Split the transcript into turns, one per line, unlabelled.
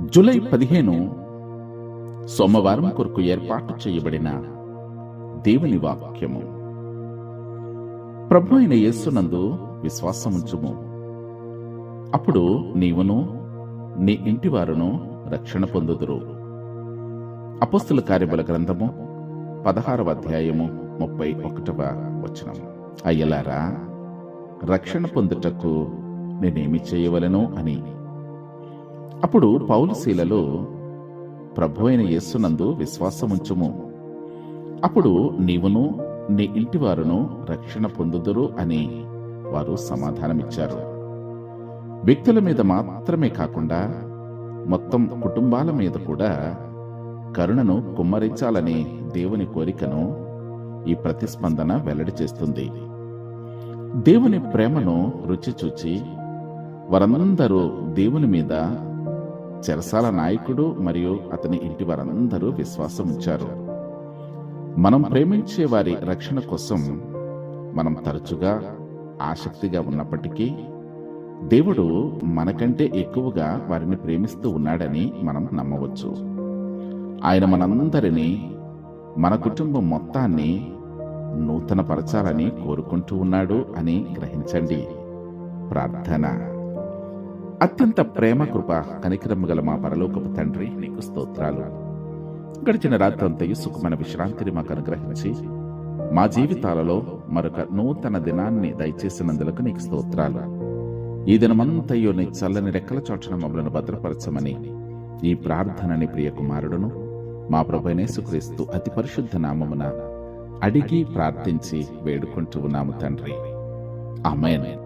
July పదిహేను సోమవారం కొరకు ఏర్పాటు చేయబడిన దేవుని వాక్యము. ప్రభు అయిన యేసునందు విశ్వాసముంచుము. అప్పుడు నీవును నీ ఇంటివారును రక్షణ పొందుదురు. అపస్తుల కార్యబల గ్రంథము పదహారవ అధ్యాయము ముప్పై ఒకటవ వచనం. అయ్యలారా రక్షణ పొందుటకు నేనేమి చేయవలను అని అప్పుడు పౌలుశీలలో ప్రభు అయిన యేస్సునందు విశ్వాసముంచుము. అప్పుడు నీవును నీ ఇంటి వారును రక్షణ పొందుదురు అని వారు సమాధానమిచ్చారు. వ్యక్తుల మీద మాత్రమే కాకుండా మొత్తం కుటుంబాల మీద కూడా కరుణను కుమ్మరించాలనే దేవుని కోరికను ఈ ప్రతిస్పందన వెల్లడి చేస్తుంది. దేవుని ప్రేమను రుచి చూచి వారందరూ దేవుని మీద చెరసాల నాయకుడు మరియు అతని ఇంటి వారందరూ విశ్వాసం ఉంచారు మనం ప్రేమించే వారి రక్షణ కోసం మనం తరచుగా ఆసక్తిగా ఉన్నప్పటికీ దేవుడు మనకంటే ఎక్కువగా వారిని ప్రేమిస్తూ ఉన్నాడని మనం నమ్మవచ్చు. ఆయన మనందరినీ మన కుటుంబం మొత్తాన్ని నూతనపరచాలని కోరుకుంటూ ఉన్నాడు అని గ్రహించండి. ప్రార్థన. అత్యంత ప్రేమ కృప కనికరము గల మా పరలోకపు తండ్రి నీకు స్తోత్రాలు. గడిచిన రాత్రంతయు సుఖమైన విశ్రాంతిని మాకు అనుగ్రహించి మా జీవితాలలో మరొక నూతన దినాన్ని దయచేసినందులకు నీకు స్తోత్రాలు. ఈ దినమంతయు నీ చల్లని రెక్కల చోటన మమ్మలను భద్రపరచమని ఈ ప్రార్థనని ప్రియ కుమారుడును మా ప్రభనేసుక్రీస్తు అతి పరిశుద్ధ నామమున అడిగి ప్రార్థించి వేడుకుంటూ ఉన్నాము తండ్రి. ఆమెన్.